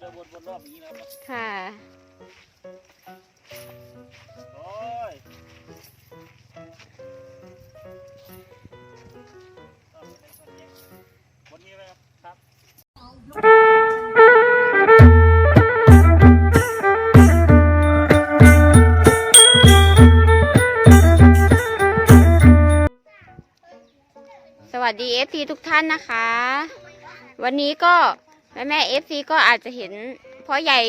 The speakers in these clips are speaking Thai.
เดินวนๆรอบนี้นะครับค่ะโอ้ยบนนี้ไหมครับครับสวัสดี FC ทุกท่านนะคะ วันนี้ก็ แม่แม่ FC ก็อาจจะเห็นพ่อใหญ่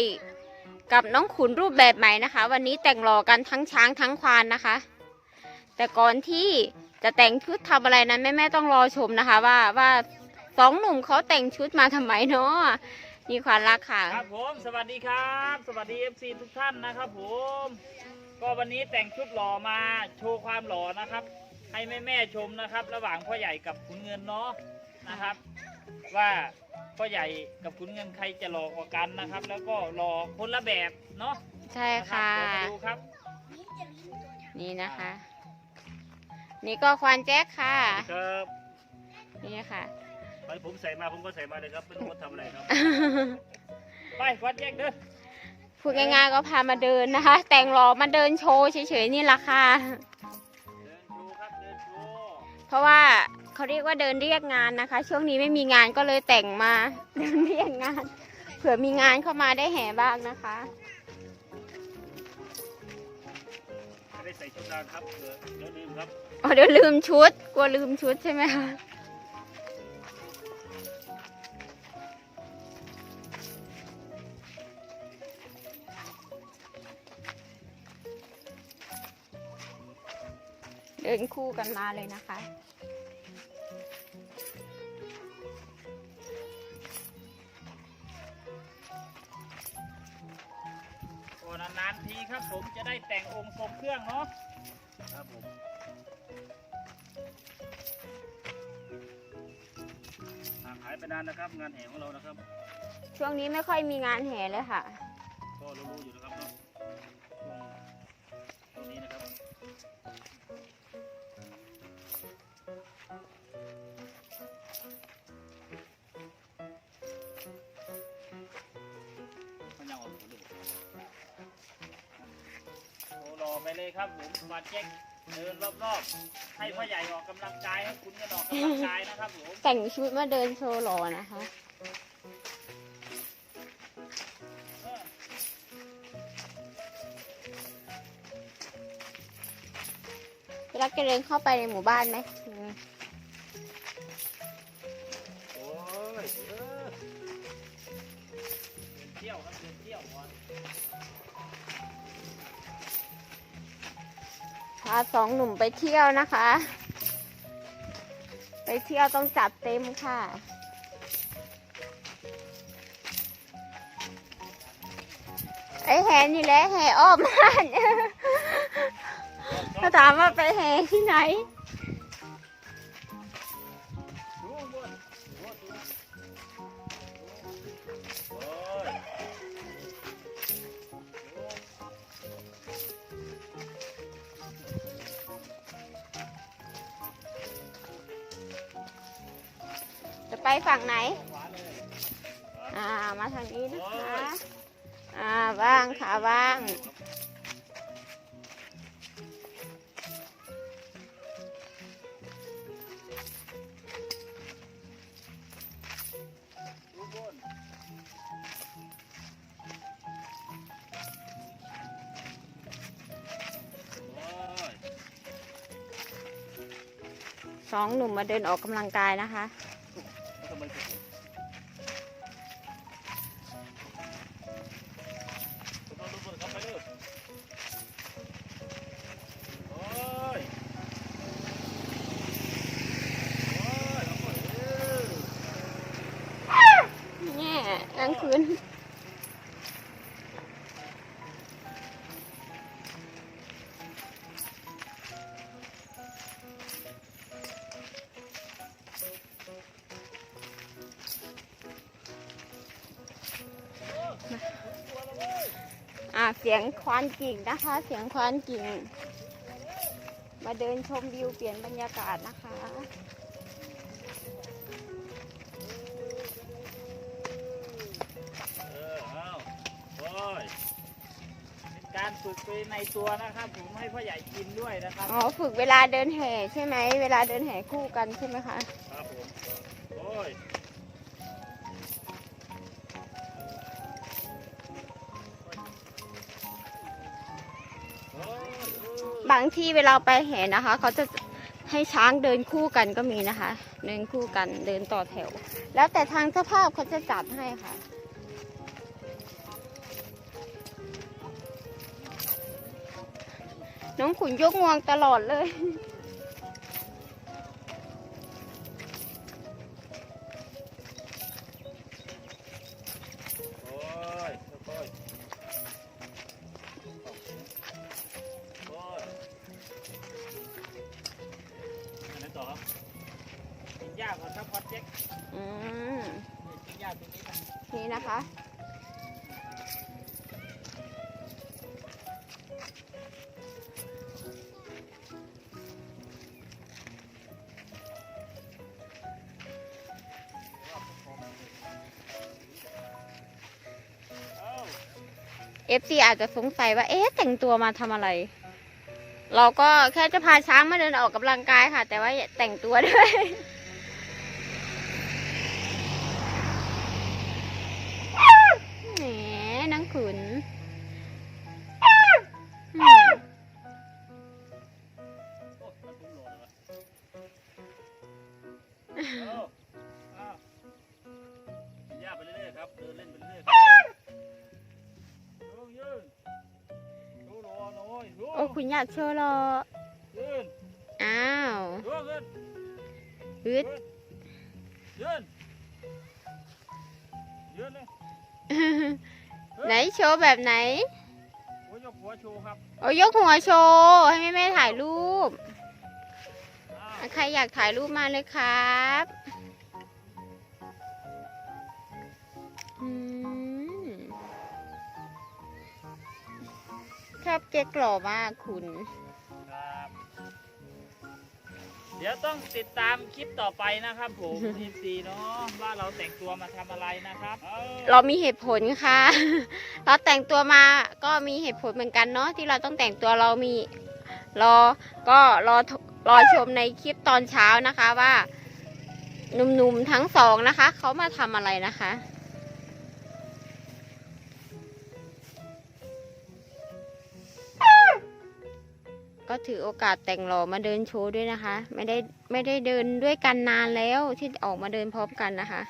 กับน้องขุนรูปแบบใหม่นะคะ วันนี้แต่งหล่อกันทั้งช้างทั้งควานนะคะ แต่ก่อนที่จะแต่งชุดทำอะไรนั้นแม่แม่ต้องรอชมนะคะว่าว่าสองหนุ่มเขาแต่งชุดมาทำไมเนาะมีความรักค่ะ ครับผมสวัสดีครับ สวัสดี FC ทุกท่านนะครับผม ก็วันนี้แต่งชุดหล่อมาโชว์ความหล่อนะครับ ให้แม่แม่ชมนะครับ ระหว่างพ่อใหญ่กับขุนเงินเนาะนะครับ ว่าพ่อใหญ่กับขุนเงินใครจะหล่อกว่ากันนะครับ แล้วก็หล่อคนละแบบเนาะใช่นรับค่ะเดี๋ยวมาดูครับนี่นะคะ นี่ก็ควานแจ็คค่ะ ครับนี่ค่ะ ไปผมใส่มาผมก็ใส่มาเลยครับไม่รู้ว่าทำอะไรครับ ไปวัดแยกเด้อพูดง่ายๆก็พามาเดินนะคะ แต่งหล่อมาเดินโชว์เฉยๆนี่ละค่ะ เดินโชว์ครับเดินโชว์เพราะว่า เขาเรียกว่าเดินเรียกงานนะคะ ช่วงนี้ไม่มีงานก็เลยแต่งมาเดินเรียกงาน เผื่อมีงานเข้ามาได้แห่บ้างนะคะไม่ได้ใส่ชุดดำครับเดี๋ยวเดี๋ยวลืมครับอ๋อเดี๋ยวลืมชุด กลัวลืมชุดใช่ไหมคะเดินคู่กันมาเลยนะคะ นานๆทีครับผมจะได้แต่งองค์ทรงเครื่องเนาะครับผมห่างหายไปนานนะครับ งานแห่ของเรานะครับ ช่วงนี้ไม่ค่อยมีงานแห่เลยค่ะ ก็รู้ๆอยู่นะครับเนาะ โอ้รอไปเลยครับผมมาเช็คเดินรอบๆให้พ่อใหญ่ออกกำลังกายให้คุณกันออกกำลังกายนะครับผมแต่งชุดมาเดินโชว์หล่อนะคะเออพี่รักจะเดินเข้าไปในหมู่บ้านไหมอืมโอ้ยเออเดินเที่ยวครับเดินเที่ยวก่อน พาสองหนุ่มไปเที่ยวนะคะ ไปเที่ยวต้องจัดเต็มค่ะ ไอแหนี่แหละแห่อ้อมบ้านถ้าถามว่าไปแห่ที่ไหน ไปฝั่งไหน อ่า มาทางนี้นะคะ อ่าว่างค่ะว่าง สองหนุ่มมาเดินออกกำลังกายนะคะ เสียงควานกิ่งนะคะ เสียงควานกิ่ง มาเดินชมวิวเปลี่ยนบรรยากาศนะคะการฝึกไปในตัวนะครับ ผมให้พ่อใหญ่กินด้วยนะครับ อ๋อ ฝึกเวลาเดินแห่ใช่ไหม เวลาเดินแห่คู่กันใช่ไหมคะ บางที่เวลาไปแห่นะคะเขาจะให้ช้างเดินคู่กันก็มีนะคะ เดินคู่กันเดินต่อแถว แล้วแต่ทางเจ้าภาพเขาจะจัดให้ค่ะน้องขุนยกงวงตลอดเลย อืมนี่นะคะเอ้า FC อาจจะสงสัยว่า เอ๊ะ แต่งตัวมาทำอะไร เราก็แค่จะพาช้างมาเดินออกกำลังกายค่ะ แต่ว่าอย่าแต่งตัวด้วย เอ้าเอากินยาไปเรื่อยๆครับ เดินเล่นไปเรื่อยๆครับยืนยืนดูรอหน่อยดูโอ้คุณอยากโชว์เหรอยืนอ้าวดูขึ้นฮึดยืนยืนเลยไหนโชว์แบบไหน โอ้ยยกหัวโชว์ครับ โอ้ยกหัวโชว์ ให้แม่แม่ๆถ่ายรูป ใครอยากถ่ายรูปมาเลยครับอืมครับเจ๊กหล่อมากคุณครับเดี๋ยวต้องติดตามคลิปต่อไปนะครับผมทีซีเนาะว่าเราแต่งตัวมาทำอะไรนะครับเอ้าเรามีเหตุผลค่ะ เราแต่งตัวมาก็มีเหตุผลเหมือนกันเนาะที่เราต้องแต่งตัวเรามีรอก็รอ รอชมในคลิปตอนเช้านะคะว่าหนุ่มๆทั้งสองนะคะ เขามาทำอะไรนะคะ ก็ถือโอกาสแต่งหล่อมาเดินโชว์ด้วยนะคะ ไม่ได้ไม่ได้เดินด้วยกันนานแล้วที่ออกมาเดินพร้อมกันนะคะ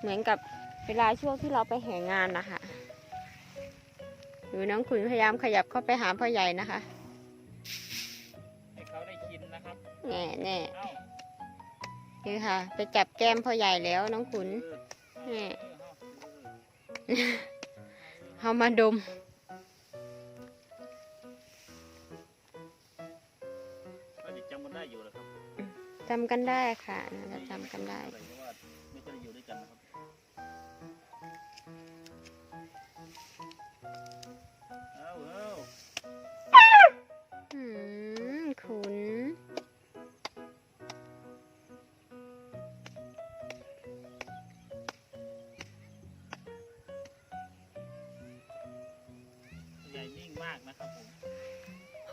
เหมือนกับเวลาช่วงที่เราไปแห่งานนะคะดูน้องขุนพยายามขยับเข้าไปหาพ่อใหญ่นะคะ แน่แน่เอ้านี่ค่ะ ไปจับแก้มพ่อใหญ่แล้วน้องขุนเออแน่เออเอามาดมเอาเด็กจำกันได้อยู่เหรอครับจำกันได้ค่ะเราจำกันได้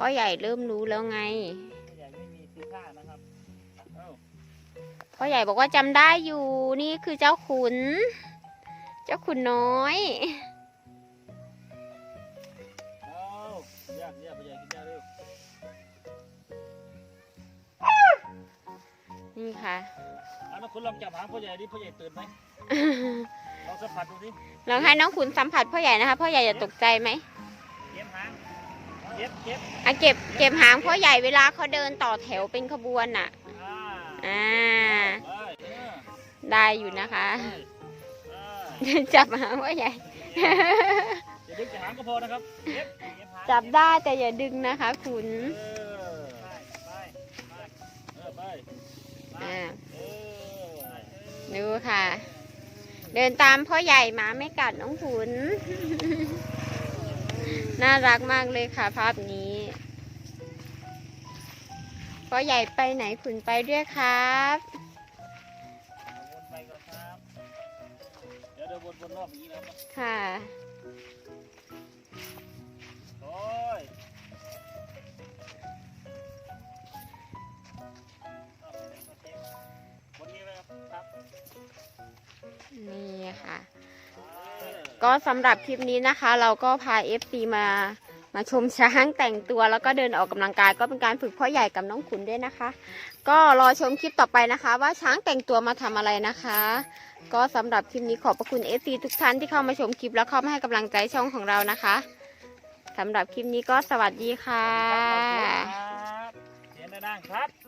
พ่อใหญ่เริ่มรู้แล้วไง ใหญ่ไม่มีทีท่านะครับเอ้าพ่อใหญ่บอกว่าจำได้อยู่นี่คือเจ้าขุน เจ้าขุนน้อย เอายากยากไปใหญ่กินยากเร็วนี่ค่ะ เอาแล้วคุณลองจับหางพ่อใหญ่ดิพ่อใหญ่ตื่นไหมลองสัมผัสดูดิลองให้น้องขุนสัมผัสพ่อใหญ่นะคะ พ่อใหญ่จะตกใจไหมเก็บหาง เก็บเก็บอะเก็บเก็บหางพ่อใหญ่เวลาเขาเดินต่อแถวเป็นขบวนน่ะ อ่าอ่าไปเออได้อยู่นะคะไปเออจับหางพ่อใหญ่ อย่าดึงแต่หางก็พอนะครับเก็บเก็บหางจับได้แต่อย่าดึงนะคะคุณเออไปไปไปเออไปไปอ่าเออดูค่ะ เดินตามพ่อใหญ่หมาไม่กัดน้องขุน น่ารักมากเลยค่ะ ภาพนี้พ่อใหญ่ไปไหนขุนไปด้วยครับวน ก็สำหรับคลิปนี้นะคะ เราก็พา FC มามาชมช้างแต่งตัวแล้วก็เดินออกกำลังกายก็เป็นการฝึกพ่อใหญ่กับน้องขุนด้วยนะคะ ก็รอชมคลิปต่อไปนะคะ ว่าช้างแต่งตัวมาทำอะไรนะคะ ก็สำหรับคลิปนี้ขอบพระคุณ FC ทุกท่านที่เข้ามาชมคลิปแล้วเข้ามาให้กำลังใจช่องของเรานะคะสำหรับคลิปนี้ก็สวัสดีค่ะเดี๋ยวนะนั่งครับ